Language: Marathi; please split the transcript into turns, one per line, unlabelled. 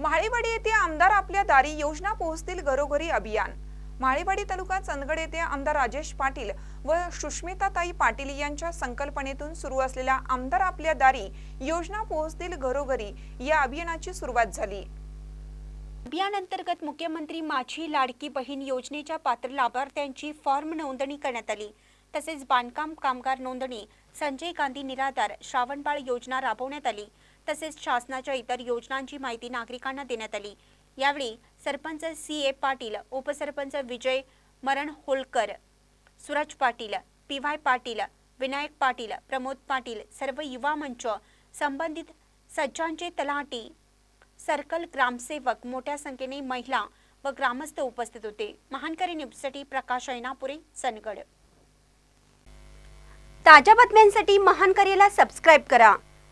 म्हाळेवाडी येथे आमदार आपल्या दारी योजना पोहोचतील घरोघरी अभियान. म्हाळेवाडी तालुका चंदगड येथे आमदार राजेश पाटील व सुष्मिताताई पाटील यांच्या संकल्पनेतून सुरू असलेल्या आमदार आपल्या दारी योजना पोहोचतील घरोघरी या अभियानाची सुरुवात झाली.
अभियानांतर्गत मुख्यमंत्री माझी लाडकी बहीण योजनेच्या पात्र लाभार्थ्यांची फॉर्म नोंदणी करण्यात आली. तसेच बांधकाम कामगार नोंदणी संजय गांधी निराधार श्रावणबाळ योजना राबवण्यात आली. तसेच शासनाच्या इतर योजनांची माहिती नागरिकांना देण्यात आली. यावेळी सरपंच सी. ए. पाटील उपसरपंच विजय मरण होलकर सूरज पाटील पी. वाय. पाटील विनायक पाटील प्रमोद पाटील सर्व युवा मंच संबंधित सज्जांचे तलाठी सर्कल ग्रामसेवक मोठ्या संख्येने महिला व ग्रामस्थ उपस्थित होते. महानकरी न्यूजसाठी प्रकाश ऐनापुरे सनगड. ताज्या बातम्यांसाठी महानकरीला सबस्क्राईब करा.